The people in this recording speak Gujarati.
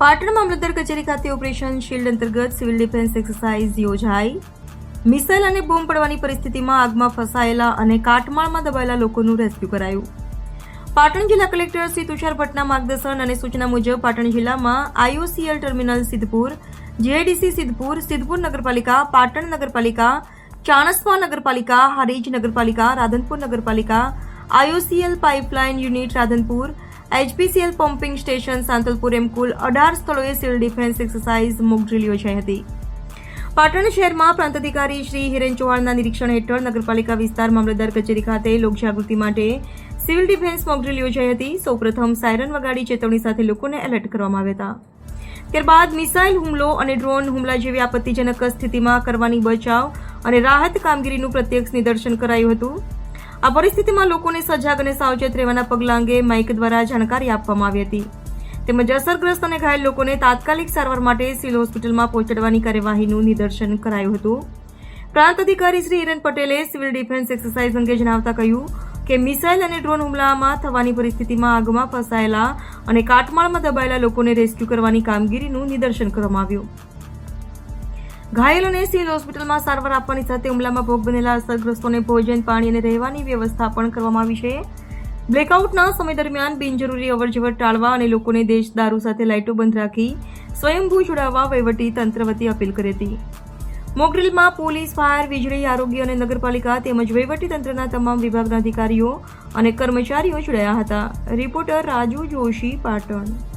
પાટણ મામલતદાર કચેરી ખાતે ઓપરેશન શિલ્ડ અંતર્ગત સિવિલ ડિફેન્સ એક્સરસાઇઝ યોજાઈ. મિસાઇલ અને બોમ્બ પડવાની પરિસ્થિતિમાં આગમાં ફસાયેલા અને કાટમાળમાં દબાયેલા લોકોનું રેસ્ક્યુ કરાયું. પાટણ જિલ્લા કલેક્ટર શ્રી તુષાર ભટ્ટના માર્ગદર્શન અને સૂચના મુજબ પાટણ જિલ્લામાં IOCL terminal Siddhpur GIDC Siddhpur Siddhpur નગરપાલિકા, પાટણ નગરપાલિકા, ચાણસ્મા નગરપાલિકા, હારીજ નગરપાલિકા, રાધનપુર નગરપાલિકા, IOCL pipeline unit Radhanpur HPCL pumping station Santalpur એમ કુલ અઢાર સ્થળોએ સિવિલ ડિફેન્સ એક્સરસાઇઝ મોકડ્રીલ યોજાઈ હતી. પાટણ શહેરમાં પ્રાંત અધિકારી શ્રી હિરેન ચૌહાણના નિરીક્ષણ હેઠળ નગરપાલિકા વિસ્તાર મામલતદાર કચેરી ખાતે લોકજાગૃતિ માટે સિવિલ ડિફેન્સ મોકડ્રીલ યોજાઈ હતી. સૌપ્રથમ સાયરન વગાડી ચેતવણી સાથે લોકોને એલર્ટ કરવામાં આવ્યા હતા. ત્યારબાદ મિસાઇલ હુમલો અને ડ્રોન હુમલા જેવી આપત્તિજનક સ્થિતિમાં કરવાની બચાવ અને રાહત કામગીરીનું પ્રત્યક્ષ નિદર્શન કરાયું હતું. આ પરિસ્થિતિમાં લોકોને સજાગ અને સાવચેત રહેવાના પગલા અંગે માઇક દ્વારા જાણકારી આપવામાં આવી હતી. તેમજ અસરગ્રસ્ત અને ઘાયલ લોકોને તાત્કાલિક સારવાર માટે સિવિલ હોસ્પિટલમાં પહોંચાડવાની કાર્યવાહીનું નિદર્શન કરાયું હતું. પ્રાંત અધિકારી શ્રી હિરેન પટેલે સિવિલ ડિફેન્સ એક્સરસાઇઝ અંગે જણાવતા કહ્યું કે મિસાઇલ અને ડ્રોન હુમલામાં થવાની પરિસ્થિતિમાં આગમાં ફસાયેલા અને કાટમાળમાં દબાયેલા લોકોને રેસ્ક્યુ કરવાની કામગીરીનું નિદર્શન કરવામાં આવ્યું. ઘાયલોને સિવિલ હોસ્પિટલમાં સારવાર આપવાની સાથે હુમલામાં ભોગ બનેલા અસરગ્રસ્તોને ભોજન, પાણી અને રહેવાની વ્યવસ્થા પણ કરવામાં આવી છે. બ્લેકઆઉટના સમય દરમિયાન બિનજરૂરી અવરજવર ટાળવા અને લોકોને દેશ દારૂ સાથે લાઇટો બંધ રાખી સ્વયંભૂ જોડાવવા વહીવટી તંત્ર વતી અપીલ કરી હતી. મોગરીલમાં પોલીસ, ફાયર, વીજળી, આરોગ્ય અને નગરપાલિકા તેમજ તંત્રના તમામ વિભાગના અધિકારીઓ અને કર્મચારીઓ જોડાયા હતા. રિપોર્ટર રાજુ જોશી, પાટણ.